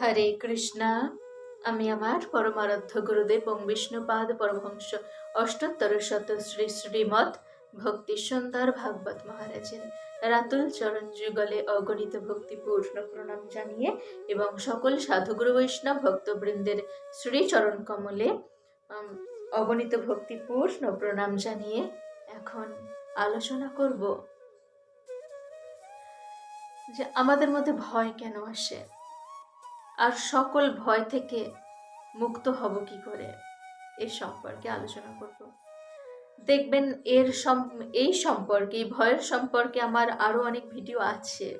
হরে কৃষ্ণা। আমি আমার পরমারাধ্য গুরুদেব এবং বিষ্ণুপাদ পরমহংস অষ্টোত্তর শত শ্রী শ্রীমৎ ভক্তি সুন্দর ভাগবত মহারাজের রাতুল চরণ যুগলে অগণিত ভক্তিপূর্ণ প্রণাম জানিয়ে এবং সকল সাধুগুরু বৈষ্ণব ভক্তবৃন্দের শ্রীচরণ কমলে অগণিত ভক্তিপূর্ণ প্রণাম জানিয়ে এখন আলোচনা করব। যে আমাদের মধ্যে ভয় কেন আসে? আর সকল ভয় থেকে মুক্ত হব কি করে? এ সম্পর্কে আলোচনা করব। দেখবেন এর সম- এই সম্পর্কে, এই ভয়ের সম্পর্কে আমার আরও অনেক ভিডিও আছে।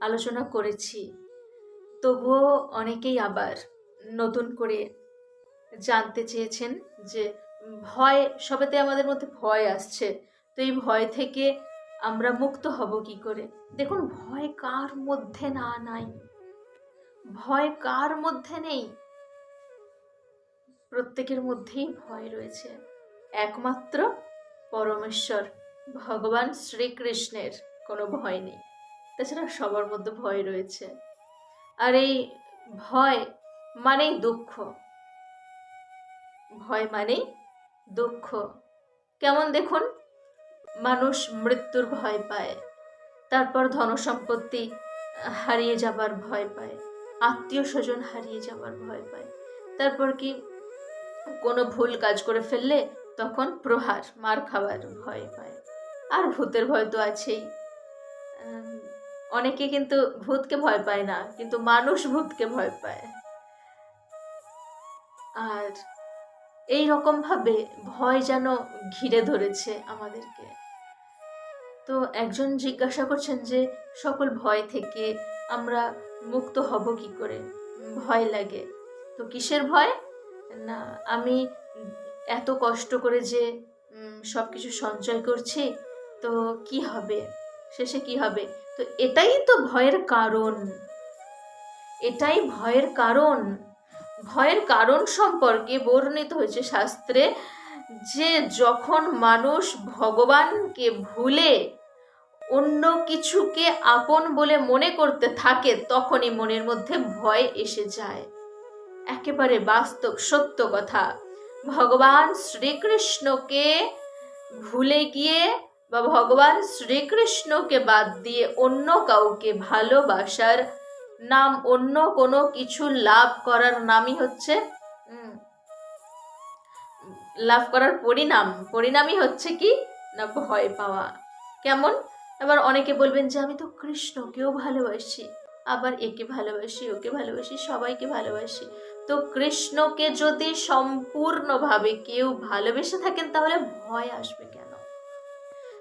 আলোচনা করেছি। তবুও অনেকেই আবার নতুন করে জানতে চেয়েছেন যে ভয়, সবেতে আমাদের মধ্যে ভয় আসছে। তো এই ভয় থেকে আমরা মুক্ত হব কি করে? দেখুন, ভয় কার মধ্যে না নাই। ভয় কার মধ্যে নেই? প্রত্যেকের মধ্যেই ভয় রয়েছে। একমাত্র পরমেশ্বর, ভগবান শ্রীকৃষ্ণের কোনো ভয় নেই। তাছাড়া সবার মধ্যে ভয় রয়েছে। আর এই ভয় মানেই দুঃখ। ভয় মানেই দুঃখ। কেমন দেখুন? মানুষ মৃত্যুর ভয় পায়, তারপর ধনসম্পত্তি হারিয়ে যাবার ভয় পায়। আত্মীয় স্বজন হারিয়ে যাওয়ার ভয় পায়। তারপর কি কোনো ভুল কাজ করে ফেললে তখন প্রহার, মার খাবার ভয় পায়। আর ভূতের ভয় তো আছেই। অনেকে কিন্তু ভূতকে ভয় পায় না, কিন্তু মানুষ ভূতকে ভয় পায়। আর এই রকম ভাবে ভয় যেন ঘিরে ধরেছে আমাদেরকে। তো একজন জিজ্ঞাসা করছেন যে, সকল ভয় থেকে আমরা মুক্ত হব কি করে? ভয় লাগে। তো কিসের ভয়? না, আমি এত কষ্ট করে যে সব কিছু সঞ্চয় করছি, তো কি হবে? শেষে কি হবে? তো এটাই তো ভয়ের কারণ। এটাই ভয়ের কারণ। ভয়ের কারণ সম্পর্কে বর্ণিত হয়েছে শাস্ত্রে যে, যখন মানুষ ভগবানকে ভুলে অন্য কিছুকে আপন বলে মনে করতে থাকে, তখনই মনের মধ্যে ভয় এসে যায়। একেবারে বাস্তব, সত্য কথা। ভগবান শ্রীকৃষ্ণকে ভুলে গিয়ে বা ভগবান শ্রীকৃষ্ণকে বাদ দিয়ে অন্য কাউকে ভালোবাসার নাম অন্য কোনো কিছু লাভ করার নামই হচ্ছে লাভ করার পরিণাম। পরিণামই হচ্ছে কি? না, ভয় পাওয়া। কেমন? এবার অনেকে বলবেন যে, আমি তো কৃষ্ণকেও ভালোবাসি। আবার একে ভালোবাসি, ওকে ভালোবাসি, সবাইকে ভালোবাসি। তো কৃষ্ণকে যদি সম্পূর্ণভাবে কেউ ভালোবেসে থাকেন, তাহলে ভয় আসবে কেন?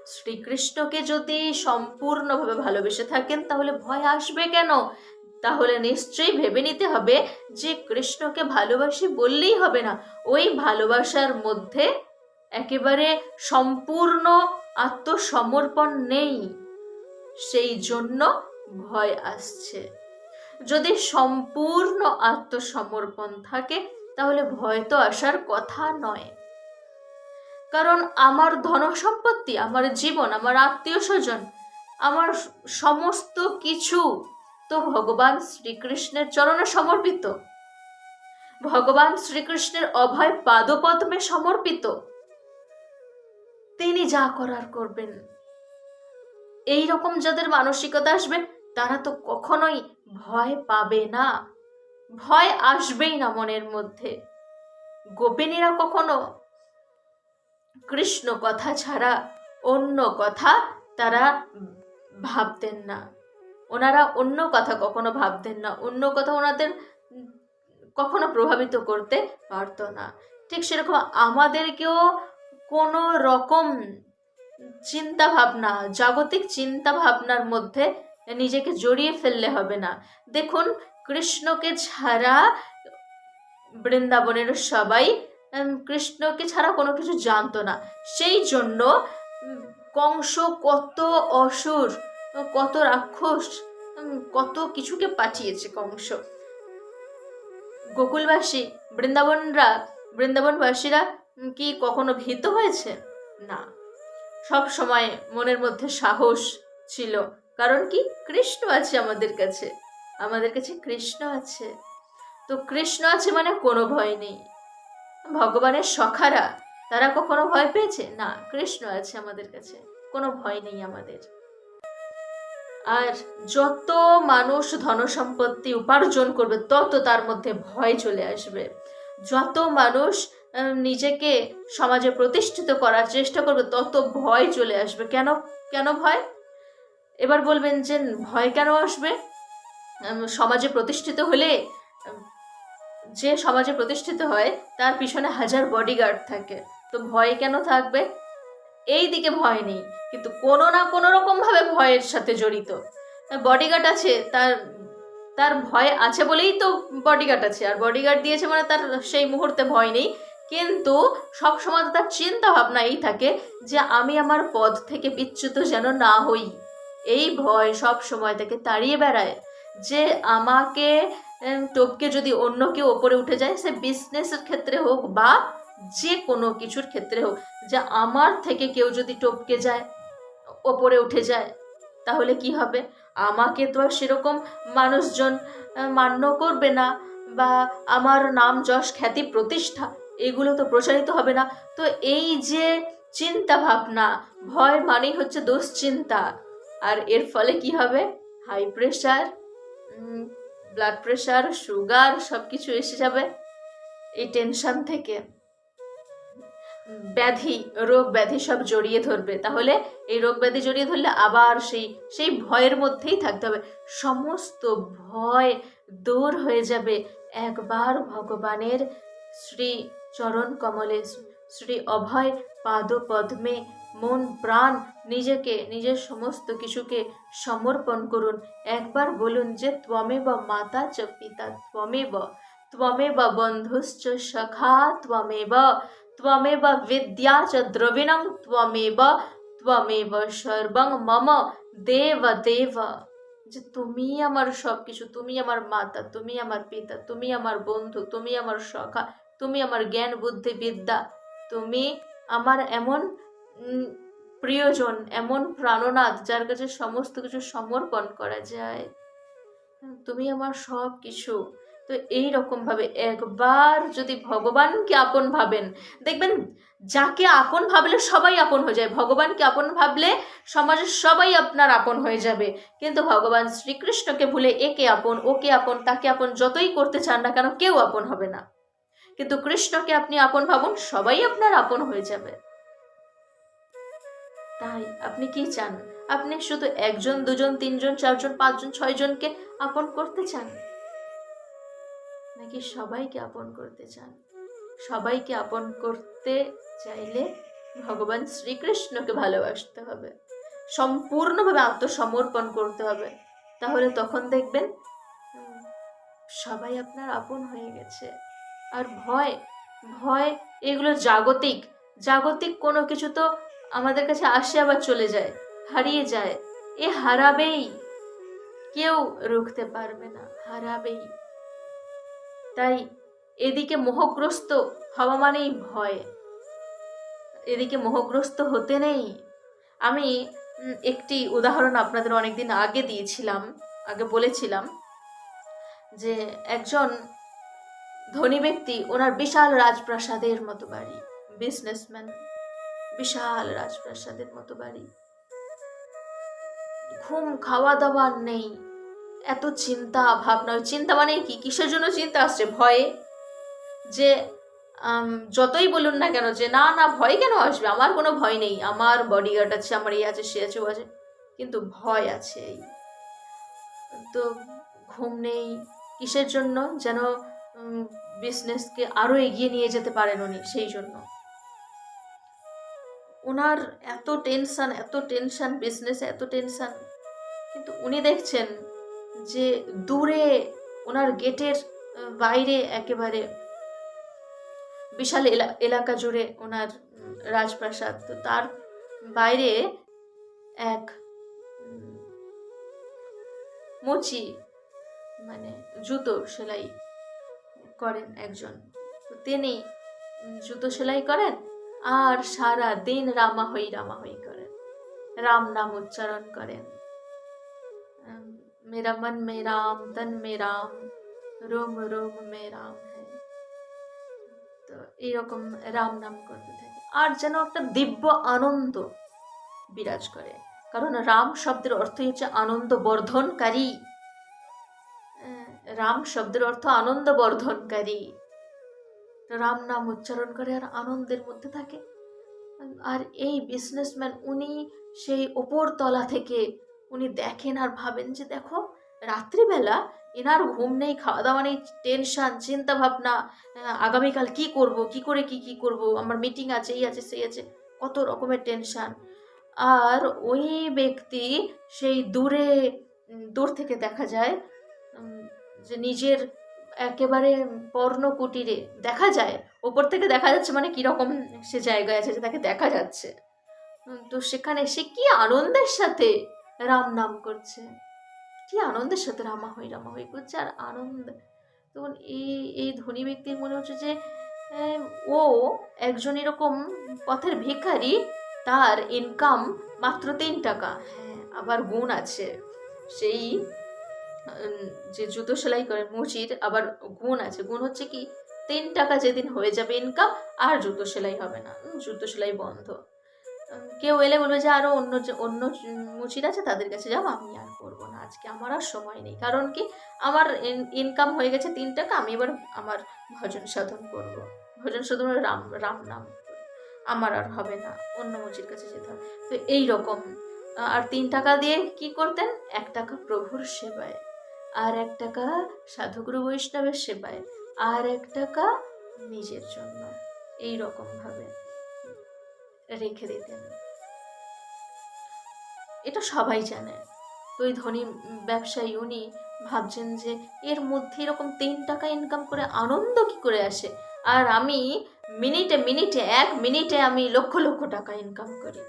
শ্রীকৃষ্ণকে যদি সম্পূর্ণভাবে ভালোবেসে থাকেন, তাহলে ভয় আসবে কেন? তাহলে নিশ্চয়ই ভেবে নিতে হবে যে, কৃষ্ণকে ভালোবাসি বললেই হবে না। ওই ভালোবাসার মধ্যে একেবারে সম্পূর্ণ আত্মসমর্পণ নেই। সেই জন্য ভয় আসছে। যদি সম্পূর্ণ আত্মসমর্পণ থাকে, তাহলে ভয় তো আসার কথা নয়। কারণ আমার ধন সম্পত্তি আমার জীবন, আমার আত্মীয় স্বজন আমার সমস্ত কিছু তো ভগবান শ্রীকৃষ্ণের চরণে সমর্পিত। ভগবান শ্রীকৃষ্ণের অভয় পাদপদ্মে সমর্পিত। তিনি যা করার করবেন। এই রকম যাদের মানসিকতা আসবে, তারা তো কখনোই ভয় পাবে না। ভয় আসবেই না মনের মধ্যে। গোপিনীরা কখনো কৃষ্ণ কথা ছাড়া অন্য কথা তারা ভাবতেন না। ওনারা অন্য কথা কখনো ভাবতেন না। অন্য কথা ওনাদের কখনো প্রভাবিত করতে পারতো না। ঠিক সেরকম আমাদেরকেও কোনো রকম চিন্তা ভাবনা জাগতিক চিন্তা ভাবনার মধ্যে নিজেকে জড়িয়ে ফেললে হবে না। দেখুন, কৃষ্ণকে ছাড়া বৃন্দাবনের সবাই কৃষ্ণকে ছাড়া কোনো কিছু জানতো না। সেই জন্য কংস কত অসুর, কত রাক্ষস কত কিছুকে পাঠিয়েছে কংস। গোকুলবাসী, বৃন্দাবনরা, বৃন্দাবনবাসীরা কি কখনো ভীত হয়েছে? না। সব সময় মনের মধ্যে সাহস ছিল। কারণ কি? কৃষ্ণ আছে আমাদের কাছে। আমাদের কাছে কৃষ্ণ আছে। তো কৃষ্ণ আছে মানে কোনো ভয় নেই। ভগবানের সখারা, তারা কখনো ভয় পেয়েছে? না, কৃষ্ণ আছে আমাদের কাছে। কোনো ভয় নেই আমাদের। আর যত মানুষ ধনসম্পত্তি উপার্জন করবে, তত তার মধ্যে ভয় চলে আসবে। যত মানুষ নিজেকে সমাজে প্রতিষ্ঠিত করার চেষ্টা করবে, তত ভয় চলে আসবে। কেন? কেন ভয়? এবার বলবেন যে, ভয় কেন আসবে? সমাজে প্রতিষ্ঠিত হলে, যে সমাজে প্রতিষ্ঠিত হয়, তার পিছনে হাজার বডিগার্ড থাকে। তো ভয় কেন থাকবে? এই দিকে ভয় নেই, কিন্তু কোনো না কোনো রকম ভাবে ভয়ের সাথে জড়িত। বডিগার্ড আছে, তার তার ভয় আছে বলেই তো বডিগার্ড আছে। আর বডিগার্ড দিয়েছে মানে তার সেই মুহূর্তে ভয় নেই। কিন্তু সব সময় তো তার চিন্তা ভাবনা এই থাকে যে আমি আমার পদ থেকে বিচ্যুত যেন না হই। এই ভয় সব সময় তাকে তাড়িয়ে বেড়ায় যে আমাকে টপকে যদি অন্য কেউ ওপরে উঠে যায়, সে বিজনেসের ক্ষেত্রে হোক বা যে কোনো কিছুর ক্ষেত্রে হোক, যে আমার থেকে কেউ যদি টপকে যায়, ওপরে উঠে যায়, তাহলে কি হবে? আমাকে তো আর সেরকম মানুষজন মান্য করবে না বা আমার নাম যশ খ্যাতি প্রতিষ্ঠা। এগুলো তো প্রচারিত হবে না। তো এই যে চিন্তা ভাবনা ভয় মানেই হচ্ছে দুশ্চিন্তা। আর এর ফলে কি হবে? High pressure blood pressure sugar সব কিছু এসে যাবে এই টেনশন থেকে। ব্যাধি, রোগ ব্যাধি সব জড়িয়ে ধরবে। তাহলে এই রোগ ব্যাধি জড়িয়ে ধরলে আবার সেই সেই ভয়ের মধ্যেই থাকতে হবে। সমস্ত ভয় দূর হয়ে যাবে। একবার ভগবানের শ্রী চরণ কমলে শ্রী অভয় পাদ পদ্মে মন প্রাণ নিজেকে, নিজের সমস্ত কিছুকে সমর্পণ করুন। একবার বলুন যে ত্বমেব মাতা চ পিতা ত্বমেব ত্বমেব বন্ধুশ্চ সখা ত্বমেব ত্বমেব বিদ্যা চ দ্রবিণং ত্বমেব ত্বমেব সর্বং মম দেব দেব। যে তুমি আমার সব কিছু তুমি আমার মাতা, তুমি আমার পিতা, তুমি আমার বন্ধু, তুমি আমার সখা তুমি আমার জ্ঞান, বুদ্ধি, বিদ্যা, তুমি আমার এমন প্রিয়জন, এমন প্রাণনাথ যার কাছে সমস্ত কিছু সমর্পণ করা যায়। তুমি আমার সব কিছু। তো এই রকম ভাবে একবার যদি ভগবানকে আপন ভাবেন, দেখবেন যাকে আপন ভাবলে সবাই আপন হয়ে যায়, ভগবানকে আপন ভাবলে সমাজের সবাই আপনার আপন হয়ে যাবে। কিন্তু ভগবান শ্রীকৃষ্ণকে ভুলে একে আপন, ওকে আপন, তাকে আপন যতই করতে চান না কেন কেউ আপন হবে না। কিন্তু কৃষ্ণকে আপনি আপন ভাবুন, সবাই আপনার আপন হয়ে যাবে। তাই আপনি কি চান? আপনি শুধু একজন, দুজন, তিনজন, চারজন, পাঁচজন, ছয়জনকে আপন করতে চান? নাকি সবাইকে আপন করতে চান? সবাইকে আপন করতে চাইলে ভগবান শ্রীকৃষ্ণকে ভালোবাসতে হবে। সম্পূর্ণভাবে আত্মসমর্পণ করতে হবে। তাহলে তখন দেখবেন সবাই আপনার আপন হয়ে গেছে। আর ভয় ভয় এগুলো জাগতিক। জাগতিক কোনো কিছু তো আমাদের কাছে আসে আবার চলে যায়, হারিয়ে যায়। এ হারাবেই। কেউ রুখতে পারবে না, হারাবেই। তাই এদিকে মোহগ্রস্ত হওয়া মানেই ভয়। এদিকে মোহগ্রস্ত হতে নেই। আমি একটি উদাহরণ আপনাদের অনেকদিন আগে দিয়েছিলাম, আগে বলেছিলাম যে একজন ধনী ব্যক্তি ওনার বিশাল রাজপ্রাসাদের মতো বাড়ি। বিজনেসম্যান বিশাল রাজপ্রাসাদের মতো বাড়ি। ঘুম খাওয়া দাওয়া নেই। এত চিন্তা, ভাবনা চিন্তা মানে কি? কিসের জন্য চিন্তা আসছে? ভয়ে? যে যতই বলুন না কেন, যে না না, ভয় কেন আসবে? আমার কোনো ভয় নেই। আমার বডিগার্ড আছে, আমার এই আছে, সে আছে, ও আছে। কিন্তু ভয় আছে এই তো ঘুম নেই। কিসের জন্য? যেন বিজনেসকে আরও এগিয়ে নিয়ে যেতে পারেন উনি, সেই জন্য। ওনার এত টেনশান এত টেনশান বিজনেসে এত টেনশান কিন্তু উনি দেখছেন যে দূরে ওনার গেটের বাইরে একেবারে বিশাল এলা- এলাকা জুড়ে ওনার রাজপ্রাসাদ। তো তার বাইরে এক মুচি মানে জুতো সেলাই করেন একজন। তিনি জুতো সেলাই করেন আর সারা দিন রামা হই রামা হই করেন। রাম নাম উচ্চারণ করেন। মেরা মন মে রাম, তন মে রাম, রোম রোম মে রাম হ্যাঁ। তো এইরকম রাম নাম করতে থাকে। আর যেন একটা দিব্য আনন্দ বিরাজ করে। কারণ রাম শব্দের অর্থই হচ্ছে আনন্দ বর্ধনকারী রাম শব্দের অর্থ আনন্দ বর্ধনকারী রাম নাম উচ্চারণ করে আর আনন্দের মধ্যে থাকে। আর এই বিজনেসম্যান উনি সেই ওপর তলা থেকে উনি দেখেন আর ভাবেন যে, দেখো, রাত্রিবেলা এনার ঘুম নেই খাওয়া দাওয়া নেই টেনশন চিন্তা ভাবনা আগামীকাল কি করব, কি করে কি কি করব, আমার মিটিং আছে, এই আছে, সেই আছে, কত রকমের টেনশান আর ওই ব্যক্তি সেই দূরে দূর থেকে দেখা যায় যে নিজের একেবারে পর্ণ কুটিরে দেখা যায়, ওপর থেকে দেখা যাচ্ছে মানে কীরকম সে জায়গায় আছে যে তাকে দেখা যাচ্ছে। তো সেখানে সে কি আনন্দের সাথে রাম নাম করছে? কি আনন্দের সাথে রামা হই রামা হই করছে আর আনন্দ। তখন এই এই ধনী ব্যক্তির মনে হচ্ছে যে ও একজন এরকম পথের ভিখারি, তার ইনকাম মাত্র তিন টাকা। হ্যাঁ আবার গুণ আছে। সেই যে জুতো সেলাই করে মুচির আবার গুণ আছে। গুণ হচ্ছে কি, তিন টাকা যেদিন হয়ে যাবে ইনকাম আর জুতো সেলাই হবে না। জুতো সেলাই বন্ধ। কেউ এলে বলবে যে আরও অন্য যে, অন্য মুচির আছে, তাদের কাছে যাও, আমি আর করব না। আজকে আমার আর সময় নেই। কারণ কি, আমার ইনকাম হয়ে গেছে তিন টাকা, আমি এবার আমার ভজন সাধন করব। ভজন সাধন রাম রাম নাম। আমার আর হবে না। অন্য মুচির কাছে যেতে হবে। তো এই রকম আর তিন টাকা দিয়ে কি করতেন? এক টাকা প্রভুর সেবায়। আর এক টাকা সাধুগুরু বৈষ্ণবের সেবায়, আর এক টাকা নিজের জন্য। এই রকমভাবে রেখে দিতেন। এটা সবাই জানে। তো ওই ধনী ব্যবসায়ী, উনি ভাবছেন যে এর মধ্যে এরকম তিন টাকা ইনকাম করে আনন্দ কি করে আসে? আর আমি মিনিটে মিনিটে, এক মিনিটে আমি লক্ষ লক্ষ টাকা ইনকাম করি।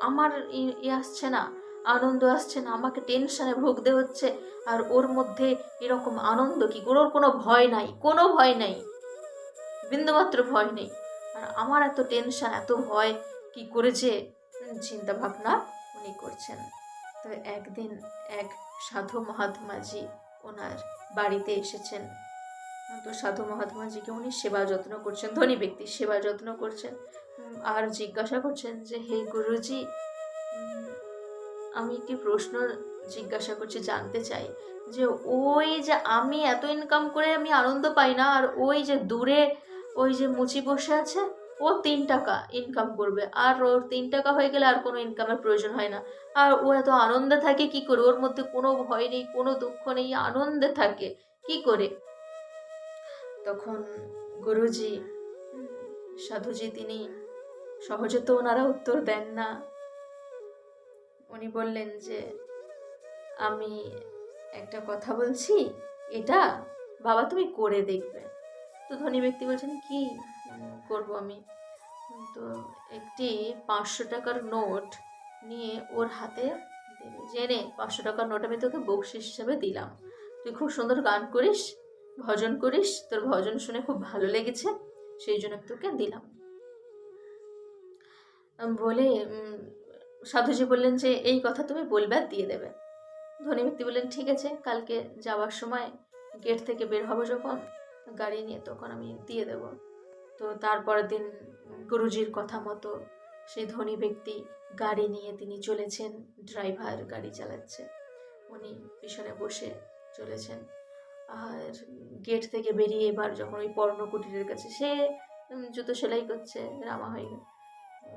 আমার ই আসছে না। আনন্দ আসছে না, আমাকে টেনশনে ভুগতে হচ্ছে। আর ওর মধ্যে এরকম আনন্দ কি? ওর কোনো ভয় নাই, কোনো ভয় নাই। বিন্দুমাত্র ভয় নেই। আর আমার এত টেনশন এত ভয় কি করেছে চিন্তা ভাবনা উনি করছেন। তো একদিন এক সাধু মহাত্মাজি ওনার বাড়িতে এসেছেন। তো সাধু মহাত্মাজিকে উনি সেবা যত্ন করছেন, ধনী ব্যক্তি সেবা যত্ন করছেন। আর জিজ্ঞাসা করছেন যে, হে গুরুজি আমি একটি প্রশ্ন জিজ্ঞাসা করছি, জানতে চাই যে ওই যে আমি এত ইনকাম করে আমি আনন্দ পাই না, আর ওই যে দূরে ওই যে মুচি বসে আছে, ও তিন টাকা ইনকাম করবে, আর ওর তিন টাকা হয়ে গেলে আর কোনো ইনকামের প্রয়োজন হয় না। আর ও এত আনন্দে থাকে কি করে? ওর মধ্যে কোনো ভয় নেই, কোনো দুঃখ নেই, আনন্দে থাকে কি করে? তখন গুরুজি, সাধুজি, তিনি সহজে তো ওনারা উত্তর দেন না। উনি বললেন যে, আমি একটা কথা বলছি, এটা বাবা তুমি করে দেখবে। তো ধনী ব্যক্তি বলছেন, কি করব আমি? তো একটি পাঁচশো টাকার নোট নিয়ে ওর হাতে জেনে পাঁচশো টাকার নোট আমি তোকে বকশিস হিসাবে দিলাম। তুই খুব সুন্দর গান করিস, ভজন করিস, তোর ভজন শুনে খুব ভালো লেগেছে, সেই জন্য তোকে দিলাম। বলে সাধুজি বললেন যে, এই কথা তুমি বলবে আর দিয়ে দেবে। ধনী ব্যক্তি বললেন, ঠিক আছে, কালকে যাওয়ার সময় গেট থেকে বের হব যখন, গাড়ি নিয়ে তখন আমি দিয়ে দেব। তো তারপরের দিন গুরুজির কথা মতো সেই ধনী ব্যক্তি গাড়ি নিয়ে তিনি চলেছেন, ড্রাইভার গাড়ি চালাচ্ছে। উনি পিছনে বসে চলেছেন। আর গেট থেকে বেরিয়ে এবার যখন ওই পর্ণকুটিরের কাছে, সে জুতো সেলাই করছে রামাহই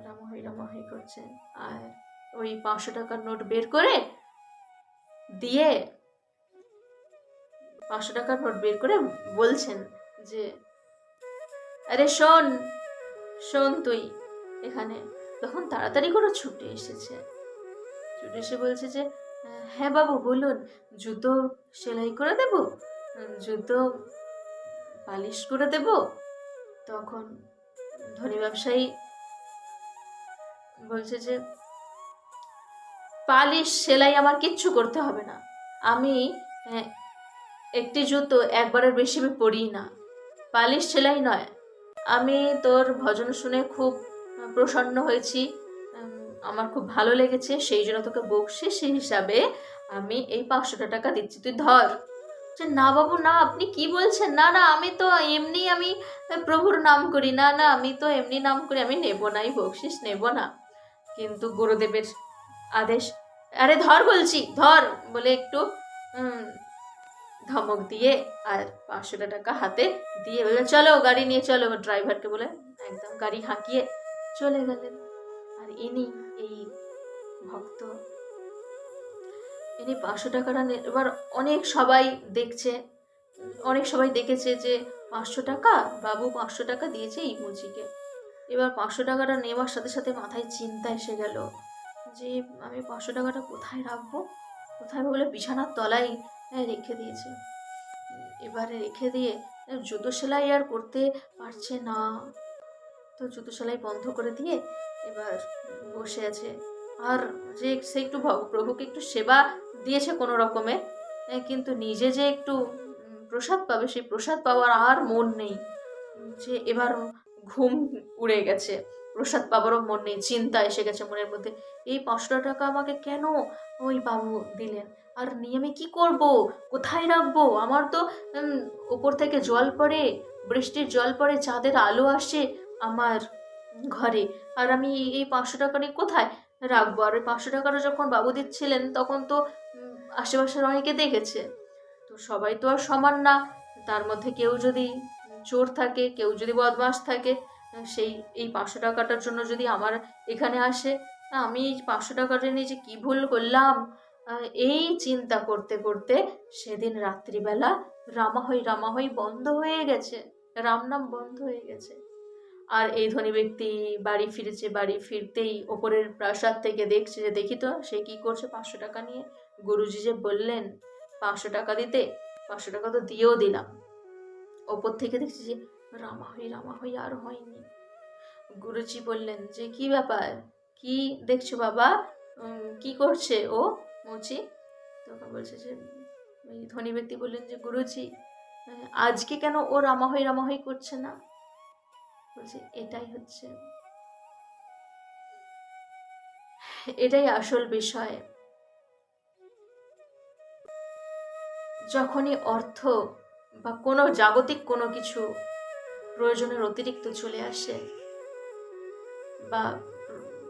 রামাহই রামাহই করছে। আর ওই পাঁচশো টাকার নোট বের করে দিয়ে পাঁচশো টাকার নোট বের করে বলছেন যে, আরে শোন শোন তুই এখানে। তখন তাড়াতাড়ি করে ছুটে এসেছে। ছুটে এসে বলছে যে হ্যাঁ বাবু, বলুন, জুতো সেলাই করে দেব? জুতো পালিশ করে দেব? তখন ধনী ব্যবসায়ী বলছে যে, পালিশ, সেলাই আমার কিচ্ছু করতে হবে না। আমি একটি জুতো একবারের বেশি আমি পরি না। পালিশ, সেলাই নয়। আমি তোর ভজন শুনে খুব প্রসন্ন হয়েছি। আমার খুব ভালো লেগেছে। সেই জন্য তোকে বকশিস হিসাবে আমি এই পাঁচশোটা টাকা দিচ্ছি। তুই ধর। যে না বাবু, না, আপনি কি বলছেন? না না, আমি তো এমনি আমি প্রভুর নাম করি। না না, আমি তো এমনি নাম করি। আমি নেব না, এই বকশিস নেব না। কিন্তু গুরুদেবের আদেশ। আরে ধর বলছি, ধর বলে একটু ধমক দিয়ে আর পাঁচশোটা টাকা হাতে দিয়ে বলে চলো গাড়ি নিয়ে চলো ড্রাইভারকে বলে। একদম গাড়ি হাঁকিয়ে চলে গেলেন। আর ইনি, এই ভক্ত, ইনি পাঁচশো টাকাটা এবার অনেক সবাই দেখছে, অনেক সবাই দেখেছে যে পাঁচশো টাকা, বাবু পাঁচশো টাকা দিয়েছে এই মুচিকে। এবার পাঁচশো টাকাটা নেওয়ার সাথে সাথে মাথায় চিন্তা এসে গেল যে, আমি পাঁচশো টাকাটা কোথায় রাখব? কোথায় বলে বিছানার তলায় রেখে দিয়েছে। এবারে রেখে দিয়ে জুতো সেলাই আর করতে পারছে না। তো জুতো সেলাই বন্ধ করে দিয়ে এবার বসে আছে। আর যে, সে একটু প্রভুকে একটু সেবা দিয়েছে কোনো রকমে কিন্তু নিজে যে একটু প্রসাদ পাবে, সেই প্রসাদ পাওয়ার আর মন নেই। যে, এবার ঘুম উড়ে গেছে। প্রসাদ পাবারও মন নেই, চিন্তা এসে গেছে মনের মধ্যে। এই পাঁচশো টাকা আমাকে কেন ওই বাবু দিলেন? আর নিয়ে আমি কি করব? কোথায় রাখব? আমার তো উপর থেকে জল পড়ে, বৃষ্টির জল পড়ে, চাঁদের আলো আসে আমার ঘরে। আর আমি এই পাঁচশো টাকা নিয়ে কোথায় রাখব? আর ওই পাঁচশো টাকাটা যখন বাবু দিচ্ছিলেন, তখন তো আশেপাশের অনেকে দেখেছে। তো সবাই তো আর সমান না। তার মধ্যে কেউ যদি চোর থাকে, কেউ যদি বদমাস থাকে সেই, এই পাঁচশো টাকাটার জন্য যদি আমার এখানে আসে আমি এই পাঁচশো টাকাটা নিয়ে যে কী ভুল করলাম? এই চিন্তা করতে করতে সেদিন রাত্রিবেলা রামাহই রামাহই বন্ধ হয়ে গেছে। রামনাম বন্ধ হয়ে গেছে। আর এই ধনী ব্যক্তি বাড়ি ফিরেছে, বাড়ি ফিরতেই ওপরের প্রাসাদ থেকে দেখছে যে, দেখি তো, সে কি করছে পাঁচশো টাকা নিয়ে? গুরুজি যে বললেন, পাঁচশো টাকা দিতে, পাঁচশো টাকা তো দিয়েও দিলাম। ওপর থেকে দেখছি যে রামাহই রামাহই আর হয়নি। গুরুজি বললেন, যে কি ব্যাপার? কি দেখছ বাবা? কি করছে ও, মুচি? তখন বলছে যে ধনী ব্যক্তি বললেন যে, গুরুজি আজকে কেন ও রামাহই রামাহই করছে না? বলছে, এটাই হচ্ছে, এটাই আসল বিষয়। যখনই অর্থ বা কোনো জাগতিক কোনো কিছু প্রয়োজনের অতিরিক্ত চলে আসে বা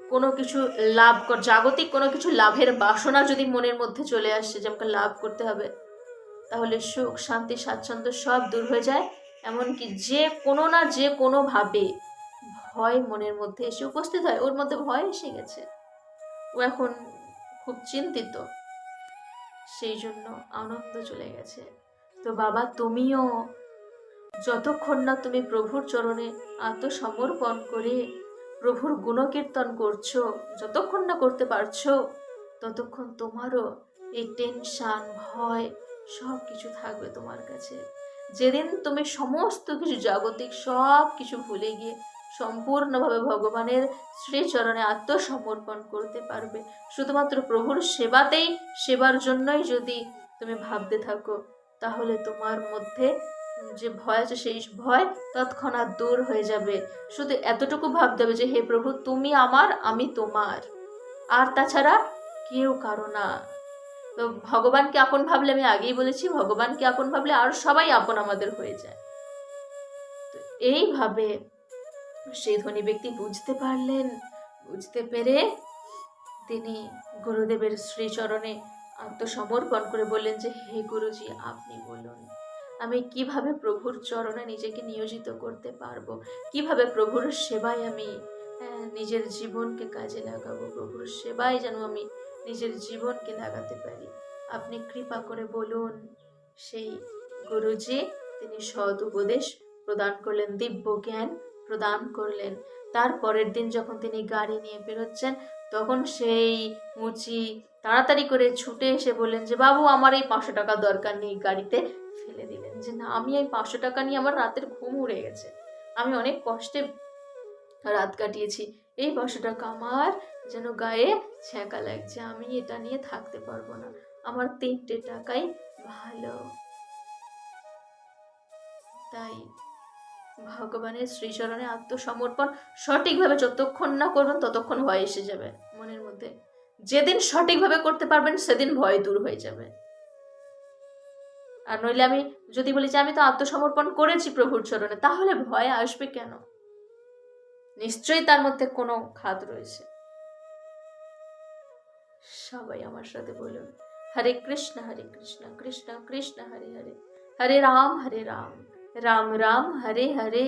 কোনো কিছু লাভ কর- জাগতিক কোনো কিছু লাভের বাসনা যদি মনের মধ্যে চলে আসে যে আমাকে লাভ করতে হবে, তাহলে সুখ, শান্তি, স্বাচ্ছন্দ্য সব দূর হয়ে যায়। এমনকি যে কোনো না যে কোনোভাবে ভয় মনের মধ্যে এসে উপস্থিত হয়, ওর মধ্যে ভয় এসে গেছে। ও এখন খুব চিন্তিত। সেই জন্য আনন্দ চলে গেছে। তো বাবা, তুমিও যতক্ষণ না তুমি প্রভুর চরণে আত্মসমর্পণ করে প্রভুর গুণকীর্তন করছ, যতক্ষণ না করতে পারছ, ততক্ষণ তোমারও এই টেনশন ভয় সব কিছু থাকবে তোমার কাছে। যেদিন তুমি সমস্ত কিছু জাগতিক সব কিছু ভুলে গিয়ে সম্পূর্ণভাবে ভগবানের শ্রীচরণে আত্মসমর্পণ করতে পারবে, শুধুমাত্র প্রভুর সেবাতেই, সেবার জন্যই যদি তুমি ভাবতে থাকো, তাহলে তোমার মধ্যে যে ভয় আছে, সেই ভয় তৎক্ষণাৎ দূর হয়ে যাবে। শুধু এতটুকু ভাবতে হবে যে, হে প্রভু, তুমি আমার, আমি তোমার। আর তাছাড়া কেউ কারও না। তো ভগবানকে আপন ভাবলে আমি আগেই বলেছি, ভগবানকে আপন ভাবলে আর সবাই আপন আমাদের হয়ে যায়। তো এইভাবে সেই ধনী ব্যক্তি বুঝতে পারলেন, বুঝতে পেরে তিনি গুরুদেবের শ্রীচরণে আত্মসমর্পণ করে বললেন যে, হে গুরুজি, আপনি বলুন। আমি কীভাবে প্রভুর চরণে নিজেকে নিয়োজিত করতে পারব? কীভাবে প্রভুর সেবায় আমি আহ, নিজের জীবনকে কাজে লাগাবো? প্রভুর সেবায় যেন আমি নিজের জীবনকে লাগাতে পারি। আপনি কৃপা করে বলুন সেই গুরুজি তিনি সৎ উপদেশ প্রদান করলেন দিব্য জ্ঞান প্রদান করলেন। তার পরের দিন যখন তিনি গাড়ি নিয়ে বেরোচ্ছেন তখন সেই মুচি তাড়াতাড়ি করে ছুটে এসে বললেন যে বাবু আমার এই পাঁচশো টাকা দরকার নেই। গাড়িতে ফেলে দিলেন। যে না, আমি এই পাঁচশো টাকা নিয়ে আমার রাতের ঘুম উড়ে গেছে। আমি অনেক কষ্টে রাত কাটিয়েছি। এই পাঁচশো টাকা আমার যেন গায়ে ছ্যাঁকা লাগছে, আমি এটা নিয়ে থাকতে পারব না। আমার তিনটে টাকাই ভালো। তাই ভগবানের শ্রীচরণে আত্মসমর্পণ সঠিকভাবে যতক্ষণ না করবেন, ততক্ষণ ভয় এসে যাবে মনের মধ্যে। যেদিন সঠিকভাবে করতে পারবেন, সেদিন ভয় দূর হয়ে যাবে। আর নইলে আমি যদি বলি যে আমি তো আত্মসমর্পণ করেছি প্রভুর চরণে, তাহলে ভয় আসবে কেন? নিশ্চয়ই তার মধ্যে কোনো খাদ রয়েছে। সবাই আমার সাথে বলুন, হরে কৃষ্ণ হরে কৃষ্ণ কৃষ্ণ কৃষ্ণ, হরে হরে হরে রাম হরে রাম রাম রাম, হরে হরে।